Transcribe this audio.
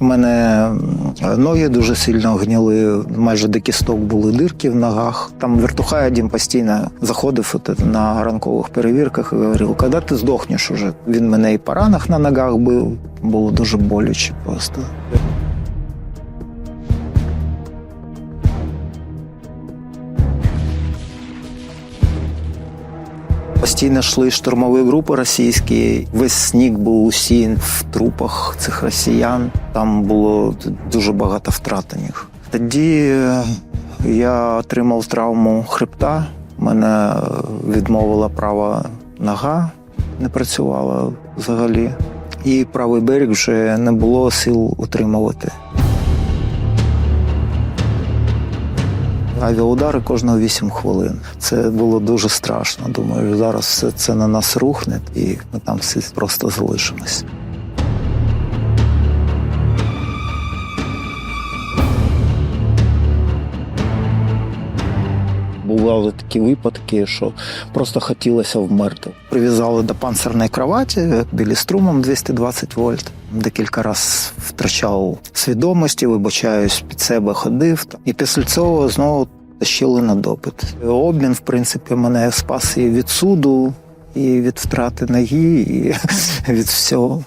У мене ноги дуже сильно гніли, майже до кісток були дирки в ногах. Там вертухай один постійно заходив от на ранкових перевірках і говорив, коли ти здохнеш уже. Він мене і по ранах на ногах бив, було дуже боляче просто. Постійно йшли штурмові групи російські. Весь сніг був усіян в трупах цих росіян. Там було дуже багато втрат у них. Тоді е, я отримав травму хребта. Мене е, відмовила права нога, не працювала взагалі. І правий берег вже не було сил утримувати. Авіаудари кожного 8 хвилин. Це було дуже страшно. Думаю, зараз все це на нас рухне, і ми там всі просто залишимось. Бували такі випадки, що просто хотілося вмерти. Прив'язали до панцирної кроваті білі струмом 220 вольт. Декілька разів втрачав свідомості, вибачаюсь, під себе ходив. І після цього знову тащили на допит. Обмін, в принципі, мене спас і від суду, і від втрати ноги, і від всього.